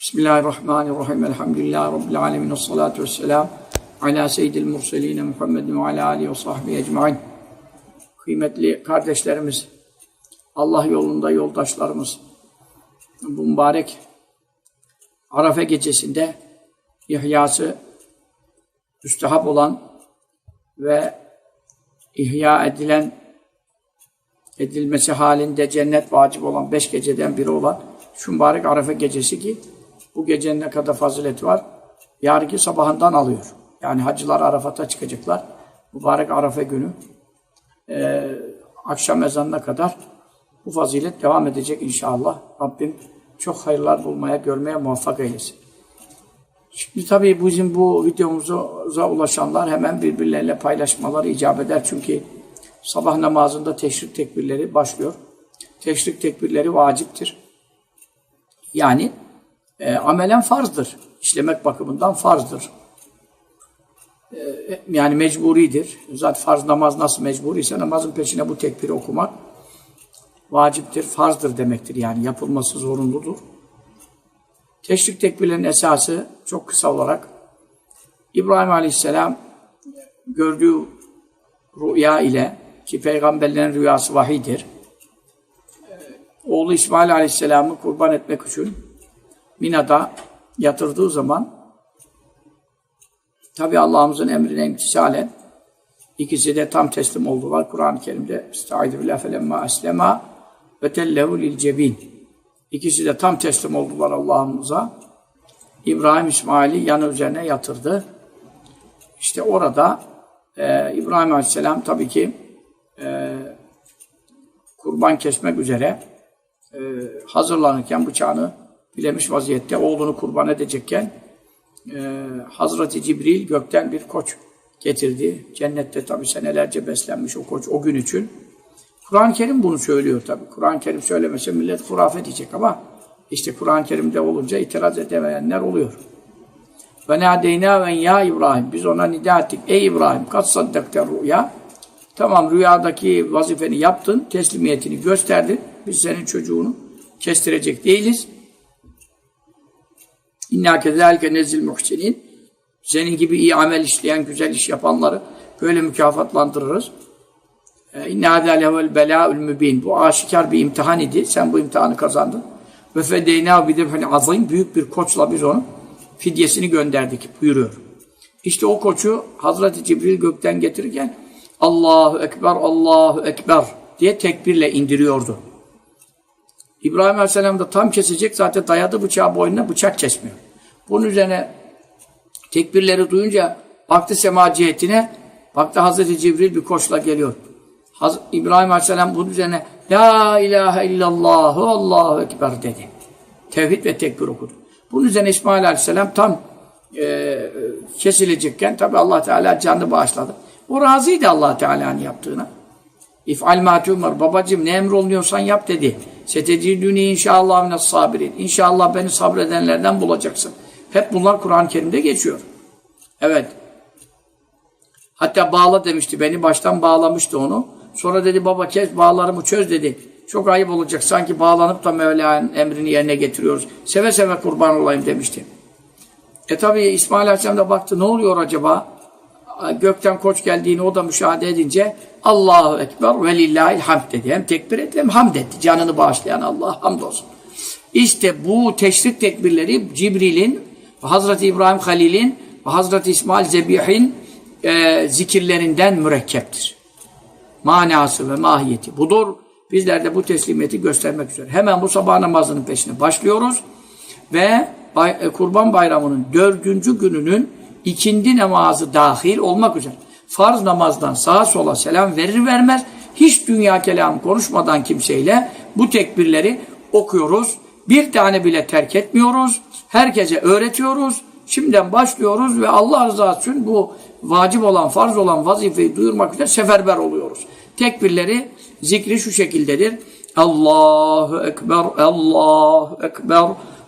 Bismillahirrahmanirrahim. Elhamdülillahi Rabbil alemin. Esselatu vesselam. Ala seyyidil murseline Muhammedin ve ala alihi ve sahbihi ecmain. Kıymetli kardeşlerimiz, Allah yolunda yoldaşlarımız, bu mübarek Arafa gecesinde ihyası müstehap olan ve ihya edilen edilmesi halinde cennet vacip olan beş geceden biri olan şu mübarek Arafa gecesi ki bu gecenin ne kadar fazileti var? Yarınki sabahından alıyor. Yani hacılar Arafat'a çıkacaklar. Mübarek Arafa günü e, akşam ezanına kadar bu fazilet devam edecek inşallah. Rabbim çok hayırlar bulmaya, görmeye muvaffak eylesin. Şimdi tabii bizim bu videomuza ulaşanlar hemen birbirleriyle paylaşmaları icap eder. Çünkü sabah namazında teşrik tekbirleri başlıyor. Teşrik tekbirleri vaciptir. Yani e, amelen farzdır. İşlemek bakımından farzdır. E, yani mecburidir. Zaten farz namaz nasıl mecburiyse namazın peşine bu tekbiri okumak vaciptir, farzdır demektir. Yani yapılması zorunludur. Teşrik tekbirlerin esası çok kısa olarak İbrahim Aleyhisselam gördüğü rüya ile ki peygamberlerin rüyası vahidir. Oğlu İsmail Aleyhisselam'ı kurban etmek için Mina'da yatırdığı zaman tabi Allah'ımızın emrine imtisalen ikisi de tam teslim oldular. Kur'an-ı Kerim'de Estaizu billah felemma eslema ve tellehu lil cebin İkisi de tam teslim oldular Allah'ımıza. İbrahim İsmail'i yanı üzerine yatırdı. İşte orada e, İbrahim Aleyhisselam tabii ki e, kurban kesmek üzere e, hazırlanırken bıçağını bilemiş vaziyette oğlunu kurban edecekken e, Hazreti Cibril gökten bir koç getirdi. Cennette tabi senelerce beslenmiş o koç o gün için. Kur'an-ı Kerim bunu söylüyor tabi. Kur'an-ı Kerim söylemese millet hurafe diyecek ama işte Kur'an-ı Kerim'de olunca itiraz edemeyenler oluyor. Ve nâdeynâ ve ya İbrahim. Biz ona nida ettik. Ey İbrahim kat saddakte rüya. Tamam rüyadaki vazifeni yaptın, teslimiyetini gösterdin. Biz senin çocuğunu kestirecek değiliz. İnna kezalike nezil muhsinin. Senin gibi iyi amel işleyen, güzel iş yapanları böyle mükafatlandırırız. İnna hâzâ level belâ'ül mübîn. Bu aşikar bir imtihan idi. Sen bu imtihanı kazandın. Ve fedeynâ bidebhani azîm. Büyük bir koçla biz onun fidyesini gönderdik buyuruyor. İşte o koçu Hazreti Cibril gökten getirirken Allahu Ekber, Allahu Ekber diye tekbirle indiriyordu. İbrahim Aleyhisselam da tam kesecek zaten dayadı bıçağı boynuna bıçak kesmiyor. Bunun üzerine tekbirleri duyunca baktı sema cihetine baktı Hazreti Cibril bir koçla geliyor. Haz İbrahim Aleyhisselam bunun üzerine La ilahe illallah Allahu Ekber dedi. Tevhid ve tekbir okudu. Bunun üzerine İsmail Aleyhisselam tam e, kesilecekken tabi Allah Teala canını bağışladı. O razıydı Allah Teala'nın yaptığına. İf'al ma tu'mar. Babacım ne emrolunuyorsan yap dedi. Setecidüni inşallah mines sabirin. İnşallah beni sabredenlerden bulacaksın. Hep bunlar Kur'an-ı Kerim'de geçiyor. Evet. Hatta bağla demişti. Beni baştan bağlamıştı onu. Sonra dedi baba kes bağlarımı çöz dedi. Çok ayıp olacak. Sanki bağlanıp da Mevla'nın emrini yerine getiriyoruz. Seve seve kurban olayım demişti. E tabi İsmail Aleyhisselam da baktı ne oluyor acaba? Gökten koç geldiğini o da müşahede edince Allahu Ekber ve lillahil hamd dedi. Hem tekbir etti hem hamd etti. Canını bağışlayan Allah hamdolsun. İşte bu teşrik tekbirleri Cibril'in, Hazreti İbrahim Halil'in ve Hazreti İsmail Zebih'in e, zikirlerinden mürekkeptir. Manası ve mahiyeti budur. Bizler de bu teslimiyeti göstermek üzere. Hemen bu sabah namazının peşine başlıyoruz. Ve e, Kurban Bayramı'nın dördüncü gününün ikindi namazı dahil olmak üzere. Farz namazdan sağa sola selam verir vermez hiç dünya kelam konuşmadan kimseyle bu tekbirleri okuyoruz. Bir tane bile terk etmiyoruz. Herkese öğretiyoruz. Şimdiden başlıyoruz ve Allah rızası için bu vacip olan, farz olan vazifeyi duyurmak üzere seferber oluyoruz. Tekbirleri, zikri şu şekildedir. Allahu Ekber, Allahu Ekber,